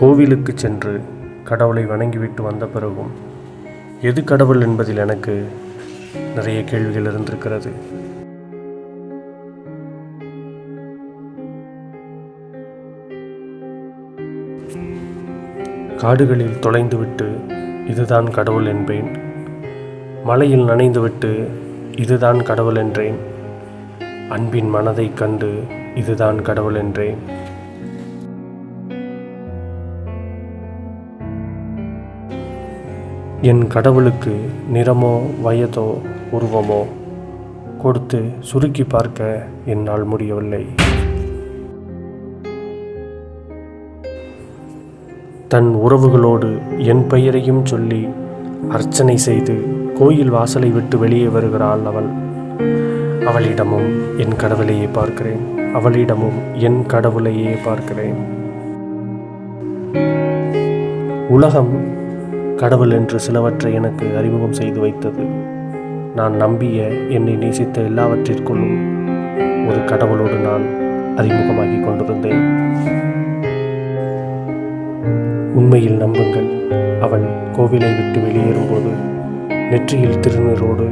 கோவிலுக்கு சென்று கடவுளை வணங்கிவிட்டு வந்த பிறகும் எது கடவுள் என்பதில் எனக்கு நிறைய கேள்விகள் இருந்திருக்கிறது. காடுகளில் தொலைந்துவிட்டு இதுதான் கடவுள் என்பேன். மலையில் நனைந்துவிட்டு இதுதான் கடவுள் என்றேன். அன்பின் மனதைக் கண்டு இதுதான் கடவுள் என்றேன். என் கடவுளுக்கு நிறமோ வயதோ உருவமோ கொடுத்து சுருக்கி பார்க்க என்னால் முடியவில்லை. தன் உறவுகளோடு என் பெயரையும் சொல்லி அர்ச்சனை செய்து கோயில் வாசலை விட்டு வெளியே வருகிறாள் அவள். அவளிடமும் என் கடவுளையே பார்க்கிறேன். அவளிடமும் என் கடவுளையே பார்க்கிறேன். உலகம் கடவுள் என்று சிலவற்றை எனக்கு அறிமுகம் செய்து வைத்தது. நான் நம்பிய என்னை நேசித்த எல்லாவற்றிற்குள்ளும் ஒரு கடவுளோடு நான் அறிமுகமாகி கொண்டிருந்தேன். உண்மையில் நம்புங்கள் அவள் கோவிலை விட்டு வெளியேறும்போது நெற்றியில் திருநீரோடு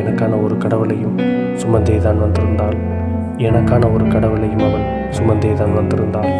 எனக்கான ஒரு கடவுளையும் சுமந்தே தான் வந்திருந்தாள். எனக்கான ஒரு கடவுளையும் அவள் சுமந்தே தான் வந்திருந்தாள்.